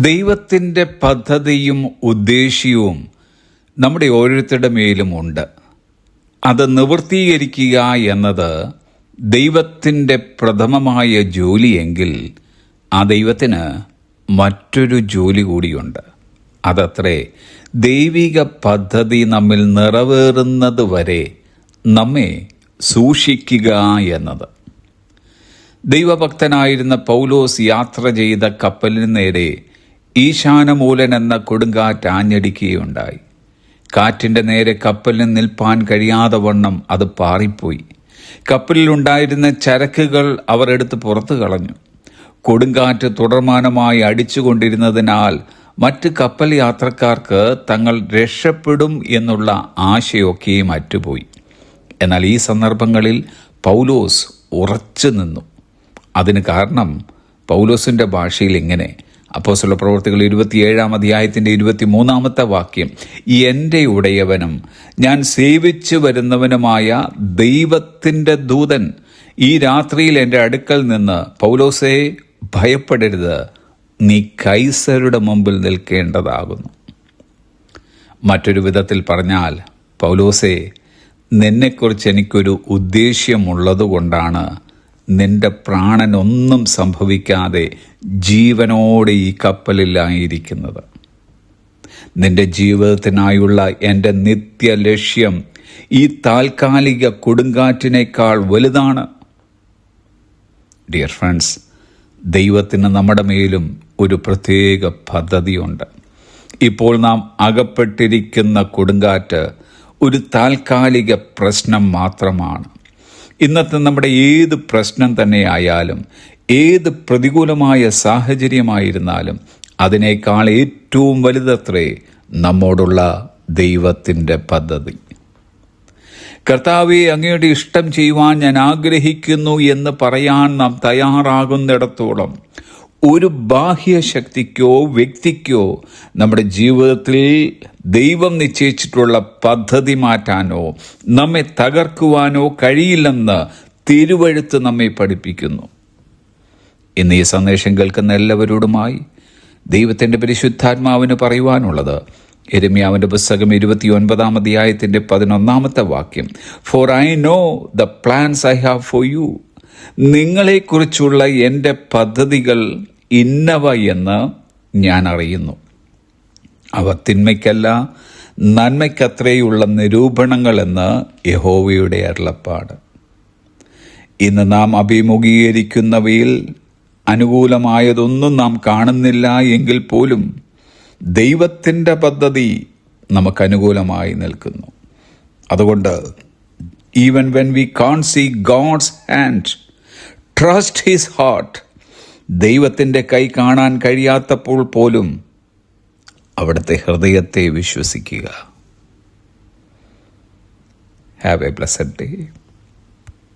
ദൈവത്തിന്റെ പദ്ധതിയും ഉദ്ദേശ്യവും നമ്മുടെ ഓരോരുത്തരുടെ മേലും ഉണ്ട്. അത് നിവൃത്തീകരിക്കുക എന്നത് ദൈവത്തിന്റെ പ്രഥമമായ ജോലിയെങ്കിൽ ആ ദൈവത്തിന് മറ്റൊരു ജോലി കൂടിയുണ്ട്. അതത്രേ ദൈവിക പദ്ധതി നമ്മിൽ നിറവേറുന്നത് വരെ നമ്മെ സൂക്ഷിക്കുക എന്നത്. ദൈവഭക്തനായിരുന്ന പൗലോസ് യാത്ര ചെയ്ത കപ്പലിന് നേരെ ഈശാനമൂലൻ എന്ന കൊടുങ്കാറ്റ് ആഞ്ഞടിക്കുകയുണ്ടായി. കാറ്റിന്റെ നേരെ കപ്പലിന് നിൽപ്പാൻ കഴിയാതെ വണ്ണം അത് പാറിപ്പോയി. കപ്പലിലുണ്ടായിരുന്ന ചരക്കുകൾ അവർ എടുത്ത് പുറത്തു കളഞ്ഞു. കൊടുങ്കാറ്റ് തുടർമാനമായി അടിച്ചുകൊണ്ടിരുന്നതിനാൽ മറ്റ് കപ്പൽ യാത്രക്കാർക്ക് തങ്ങൾ രക്ഷപ്പെടും എന്നുള്ള ആശയൊക്കെയും അറ്റുപോയി എന്നാൽ ഈ സന്ദർഭങ്ങളിൽ പൗലോസ് ഉറച്ചു നിന്നു. അതിന് കാരണം പൗലോസിന്റെ ഭാഷയിൽ ഇങ്ങനെ അപ്പോസ്തല പ്രവർത്തികൾ ഇരുപത്തിയേഴാം അധ്യായത്തിന്റെ ഇരുപത്തി മൂന്നാമത്തെ വാക്യം എന്റെ ഉടയവനും ഞാൻ സേവിച്ചു വരുന്നവനുമായ ദൈവത്തിന്റെ ദൂതൻ ഈ രാത്രിയിൽ എന്റെ അടുക്കൽ നിന്ന് പൗലോസേ ഭയപ്പെടരുത്. നീ കൈസരുടെ മുമ്പിൽ നിൽക്കേണ്ടതാകുന്നു. മറ്റൊരു വിധത്തിൽ പറഞ്ഞാൽ പൗലോസേ നിന്നെക്കുറിച്ച് എനിക്കൊരു ഉദ്ദേശ്യമുള്ളതുകൊണ്ടാണ് നിന്റെ പ്രാണനൊന്നും സംഭവിക്കാതെ ജീവനോടെ ഈ കപ്പലിലായിരിക്കുന്നത്. നിന്റെ ജീവിതത്തിനായുള്ള എന്റെ നിത്യ ലക്ഷ്യം ഈ താൽക്കാലിക കൊടുങ്കാറ്റിനേക്കാൾ വലുതാണ്. ഡിയർ ഫ്രണ്ട്സ് ദൈവത്തിന് നമ്മുടെ മേലും ഒരു പ്രത്യേക പദ്ധതിയുണ്ട്. ഇപ്പോൾ നാം അകപ്പെട്ടിരിക്കുന്ന കൊടുങ്കാറ്റ് ഒരു താൽക്കാലിക പ്രശ്നം മാത്രമാണ്. ഇന്നത്തെ നമ്മുടെ ഏത് പ്രശ്നം തന്നെയായാലും ഏത് പ്രതികൂലമായ സാഹചര്യമായിരുന്നാലും അതിനേക്കാൾ ഏറ്റവും വലുതത്രേ നമ്മോടുള്ള ദൈവത്തിന്റെ പദ്ധതി. കർത്താവെ അങ്ങയുടെ ഇഷ്ടം ചെയ്യുവാൻ ഞാൻ ആഗ്രഹിക്കുന്നു എന്ന് പറയാൻ നാം തയ്യാറാകുന്നിടത്തോളം ഒരു ബാഹ്യ ശക്തിക്കോ വ്യക്തിക്കോ നമ്മുടെ ജീവിതത്തിൽ ദൈവം നിശ്ചയിച്ചിട്ടുള്ള പദ്ധതി മാറ്റാനോ നമ്മെ തകർക്കുവാനോ കഴിയില്ലെന്ന് തിരുവഴുത്ത് നമ്മെ പഠിപ്പിക്കുന്നു. ഇന്ന് ഈ സന്ദേശം കേൾക്കുന്ന എല്ലാവരോടുമായി ദൈവത്തിന്റെ പരിശുദ്ധാത്മാവിന് പറയുവാനുള്ളത് എരുമ്യാവിന്റെ പുസ്തകം ഇരുപത്തി ഒൻപതാം അധ്യായത്തിന്റെ പതിനൊന്നാമത്തെ വാക്യം for I know the plans I have for you നിങ്ങളെക്കുറിച്ചുള്ള എന്റെ പദ്ധതികൾ ഇന്നവ എന്ന് ഞാൻ അറിയുന്നു. അവ തിന്മയ്ക്കല്ല നന്മയ്ക്കത്രയുള്ള നിരൂപണങ്ങളെന്ന് യഹോവയുടെ അരുളപ്പാട്. ഇന്ന് നാം അഭിമുഖീകരിക്കുന്നവയിൽ അനുകൂലമായതൊന്നും നാം കാണുന്നില്ല എങ്കിൽ പോലും ദൈവത്തിന്റെ പദ്ധതി നമുക്ക് അനുകൂലമായി നിൽക്കുന്നു. അതുകൊണ്ട് even when we can see God's hand trust his heart ദൈവത്തിന്റെ കൈ കാണാൻ കഴിയാത്തപ്പോൾ പോലും അവിടുത്തെ ഹൃദയത്തെ വിശ്വസിക്കുക. Have A blessed day